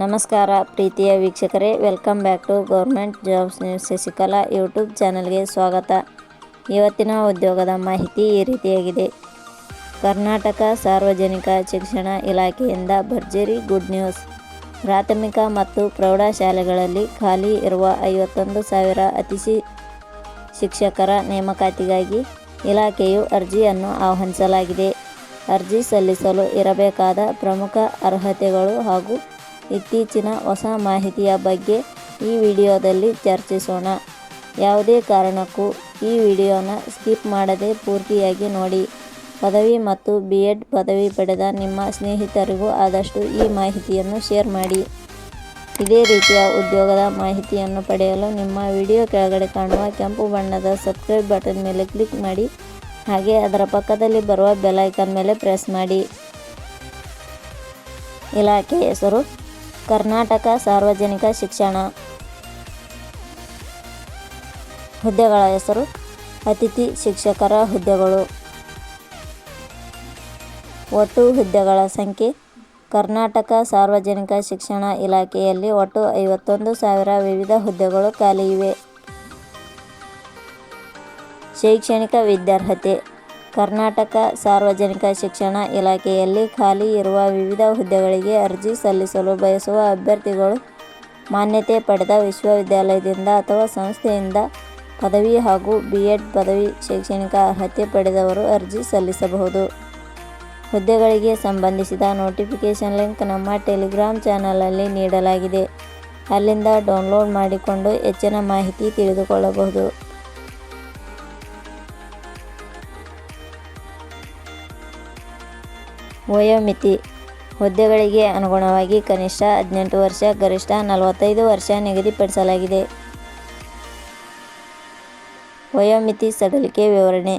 ನಮಸ್ಕಾರ ಪ್ರೀತಿಯ ವೀಕ್ಷಕರೇ welcome back to government jobs news Shashikala YouTube ಚಾನಲ್ಗೆ ಸ್ವಾಗತ. ಇವತ್ತಿನ ಉದ್ಯೋಗದ ಮಾಹಿತಿ ಈ ರೀತಿಯಾಗಿದೆ. ಕರ್ನಾಟಕ ಸಾರ್ವಜನಿಕ ಶಿಕ್ಷಣ ಇಲಾಖೆಯಿಂದ ಭರ್ಜರಿ ಗುಡ್ ನ್ಯೂಸ್ ಪ್ರಾಥಮಿಕ ಮತ್ತು ಪ್ರೌಢಶಾಲೆಗಳಲ್ಲಿ ಖಾಲಿ ಇರುವ ಐವತ್ತೊಂದು ಸಾವಿರ ಅತಿಥಿ ಶಿಕ್ಷಕರ ನೇಮಕಾತಿಗಾಗಿ ಇಲಾಖೆಯು ಅರ್ಜಿಯನ್ನು ಆಹ್ವಾನಿಸಲಾಗಿದೆ. ಅರ್ಜಿ ಸಲ್ಲಿಸಲು ಇರಬೇಕಾದ ಪ್ರಮುಖ ಅರ್ಹತೆಗಳು ಹಾಗೂ ಇತ್ತೀಚಿನ ಹೊಸ ಮಾಹಿತಿಯ ಬಗ್ಗೆ ಈ ವಿಡಿಯೋದಲ್ಲಿ ಚರ್ಚಿಸೋಣ. ಯಾವುದೇ ಕಾರಣಕ್ಕೂ ಈ ವಿಡಿಯೋನ ಸ್ಕಿಪ್ ಮಾಡದೆ ಪೂರ್ತಿಯಾಗಿ ನೋಡಿ. ಪದವಿ ಮತ್ತು ಬಿ ಎಡ್ ಪದವಿ ಪಡೆದ ನಿಮ್ಮ ಸ್ನೇಹಿತರಿಗೂ ಆದಷ್ಟು ಈ ಮಾಹಿತಿಯನ್ನು ಶೇರ್ ಮಾಡಿ. ಇದೇ ರೀತಿಯ ಉದ್ಯೋಗದ ಮಾಹಿತಿಯನ್ನು ಪಡೆಯಲು ನಿಮ್ಮ ವಿಡಿಯೋ ಕೆಳಗಡೆ ಕಾಣುವ ಕೆಂಪು ಬಣ್ಣದ ಸಬ್ಸ್ಕ್ರೈಬ್ ಬಟನ್ ಮೇಲೆ ಕ್ಲಿಕ್ ಮಾಡಿ. ಹಾಗೆ ಅದರ ಪಕ್ಕದಲ್ಲಿ ಬರುವ ಬೆಲ್ ಐಕಾನ್ ಮೇಲೆ ಪ್ರೆಸ್ ಮಾಡಿ. ಇಲಾಖೆ ಹೆಸರು ಕರ್ನಾಟಕ ಸಾರ್ವಜನಿಕ ಶಿಕ್ಷಣ ಹುದ್ದೆಗಳ ಹೆಸರು, ಅತಿಥಿ ಶಿಕ್ಷಕರ ಹುದ್ದೆಗಳು. ಒಟ್ಟು ಹುದ್ದೆಗಳ ಸಂಖ್ಯೆ, ಕರ್ನಾಟಕ ಸಾರ್ವಜನಿಕ ಶಿಕ್ಷಣ ಇಲಾಖೆಯಲ್ಲಿ ಒಟ್ಟು ಐವತ್ತೊಂದು ಸಾವಿರ ವಿವಿಧ ಹುದ್ದೆಗಳು ಖಾಲಿ ಇವೆ. ಶೈಕ್ಷಣಿಕ ವಿದ್ಯಾರ್ಹತೆ ಕರ್ನಾಟಕ ಸಾರ್ವಜನಿಕ ಶಿಕ್ಷಣ ಇಲಾಖೆಯಲ್ಲಿ ಖಾಲಿ ಇರುವ ವಿವಿಧ ಹುದ್ದೆಗಳಿಗೆ ಅರ್ಜಿ ಸಲ್ಲಿಸಲು ಬಯಸುವ ಅಭ್ಯರ್ಥಿಗಳು ಮಾನ್ಯತೆ ಪಡೆದ ವಿಶ್ವವಿದ್ಯಾಲಯದಿಂದ ಅಥವಾ ಸಂಸ್ಥೆಯಿಂದ ಪದವಿ ಹಾಗೂ ಬಿ ಎಡ್ ಪದವಿ ಶೈಕ್ಷಣಿಕ ಅರ್ಹತೆ ಪಡೆದವರು ಅರ್ಜಿ ಸಲ್ಲಿಸಬಹುದು. ಹುದ್ದೆಗಳಿಗೆ ಸಂಬಂಧಿಸಿದ ನೋಟಿಫಿಕೇಷನ್ ಲಿಂಕ್ ನಮ್ಮ ಟೆಲಿಗ್ರಾಮ್ ಚಾನಲಲ್ಲಿ ನೀಡಲಾಗಿದೆ. ಅಲ್ಲಿಂದ ಡೌನ್ಲೋಡ್ ಮಾಡಿಕೊಂಡು ಹೆಚ್ಚಿನ ಮಾಹಿತಿ ತಿಳಿದುಕೊಳ್ಳಬಹುದು. ವಯೋಮಿತಿ. ಹುದ್ದೆಗಳಿಗೆ ಅನುಗುಣವಾಗಿ ಕನಿಷ್ಠ ಹದಿನೆಂಟು ವರ್ಷ, ಗರಿಷ್ಠ ನಲವತ್ತೈದು ವರ್ಷ ನಿಗದಿಪಡಿಸಲಾಗಿದೆ. ವಯೋಮಿತಿ ಸಡಿಲಿಕೆ ವಿವರಣೆ.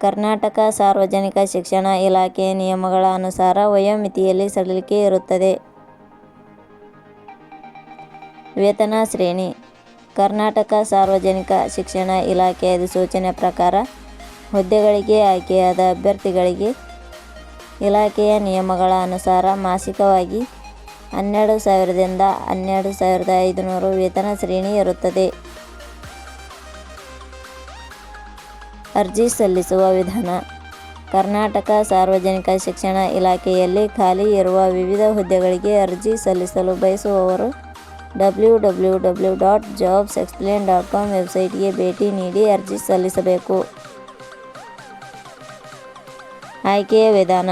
ಕರ್ನಾಟಕ ಸಾರ್ವಜನಿಕ ಶಿಕ್ಷಣ ಇಲಾಖೆ ನಿಯಮಗಳ ಅನುಸಾರ ವಯೋಮಿತಿಯಲ್ಲಿ ಸಡಿಲಿಕೆ ಇರುತ್ತದೆ. ವೇತನ ಶ್ರೇಣಿ. ಕರ್ನಾಟಕ ಸಾರ್ವಜನಿಕ ಶಿಕ್ಷಣ ಇಲಾಖೆ ಅಧಿಸೂಚನೆ ಪ್ರಕಾರ ಹುದ್ದೆಗಳಿಗೆ ಆಯ್ಕೆಯಾದ ಅಭ್ಯರ್ಥಿಗಳಿಗೆ ಇಲಾಖೆಯ ನಿಯಮಗಳ ಅನುಸಾರ ಮಾಸಿಕವಾಗಿ ಹನ್ನೆರಡು ಸಾವಿರದಿಂದ ಹನ್ನೆರಡು ಸಾವಿರದ ಐದುನೂರು ವೇತನ ಶ್ರೇಣಿ ಇರುತ್ತದೆ. ಅರ್ಜಿ ಸಲ್ಲಿಸುವ ವಿಧಾನ. ಕರ್ನಾಟಕ ಸಾರ್ವಜನಿಕ ಶಿಕ್ಷಣ ಇಲಾಖೆಯಲ್ಲಿ ಖಾಲಿ ಇರುವ ವಿವಿಧ ಹುದ್ದೆಗಳಿಗೆ ಅರ್ಜಿ ಸಲ್ಲಿಸಲು ಬಯಸುವವರು W W W dot jobs explain dot com ವೆಬ್ಸೈಟ್ಗೆ ಭೇಟಿ ನೀಡಿ ಅರ್ಜಿ ಸಲ್ಲಿಸಬೇಕು. ಆಯ್ಕೆಯ ವಿಧಾನ.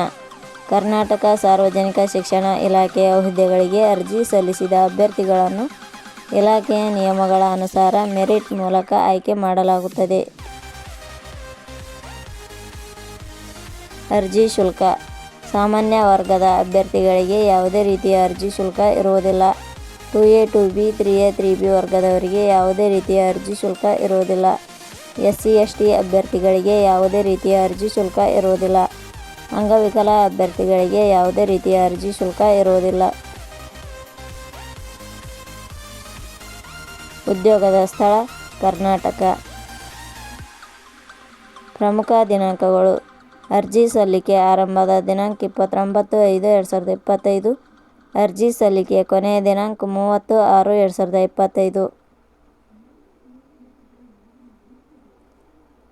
ಕರ್ನಾಟಕ ಸಾರ್ವಜನಿಕ ಶಿಕ್ಷಣ ಇಲಾಖೆಯ ಹುದ್ದೆಗಳಿಗೆ ಅರ್ಜಿ ಸಲ್ಲಿಸಿದ ಅಭ್ಯರ್ಥಿಗಳನ್ನು ಇಲಾಖೆಯ ನಿಯಮಗಳ ಅನುಸಾರ ಮೆರಿಟ್ ಮೂಲಕ ಆಯ್ಕೆ ಮಾಡಲಾಗುತ್ತದೆ. ಅರ್ಜಿ ಶುಲ್ಕ. ಸಾಮಾನ್ಯ ವರ್ಗದ ಅಭ್ಯರ್ಥಿಗಳಿಗೆ ಯಾವುದೇ ರೀತಿಯ ಅರ್ಜಿ ಶುಲ್ಕ ಇರುವುದಿಲ್ಲ. Two A two B, three A, three B ವರ್ಗದವರಿಗೆ ಯಾವುದೇ ರೀತಿಯ ಅರ್ಜಿ ಶುಲ್ಕ ಇರುವುದಿಲ್ಲ. ಎಸ್ ಸಿ ಎಸ್ ಟಿ ಅಭ್ಯರ್ಥಿಗಳಿಗೆ ಯಾವುದೇ ರೀತಿಯ ಅರ್ಜಿ ಶುಲ್ಕ ಇರುವುದಿಲ್ಲ. ಅಂಗವಿಕಲ ಅಭ್ಯರ್ಥಿಗಳಿಗೆ ಯಾವುದೇ ರೀತಿಯ ಅರ್ಜಿ ಶುಲ್ಕ ಇರುವುದಿಲ್ಲ. ಉದ್ಯೋಗದ ಸ್ಥಳ ಕರ್ನಾಟಕ. ಪ್ರಮುಖ ದಿನಾಂಕಗಳು. ಅರ್ಜಿ ಸಲ್ಲಿಕೆ ಆರಂಭದ ದಿನಾಂಕ ಇಪ್ಪತ್ತೊಂಬತ್ತು, ಐದು, ಎರಡು ಸಾವಿರದ ಇಪ್ಪತ್ತೈದು. ಅರ್ಜಿ ಸಲ್ಲಿಕೆ ಕೊನೆಯ ದಿನಾಂಕ ಮೂವತ್ತು, ಆರು, ಎರಡು ಸಾವಿರದ ಇಪ್ಪತ್ತೈದು.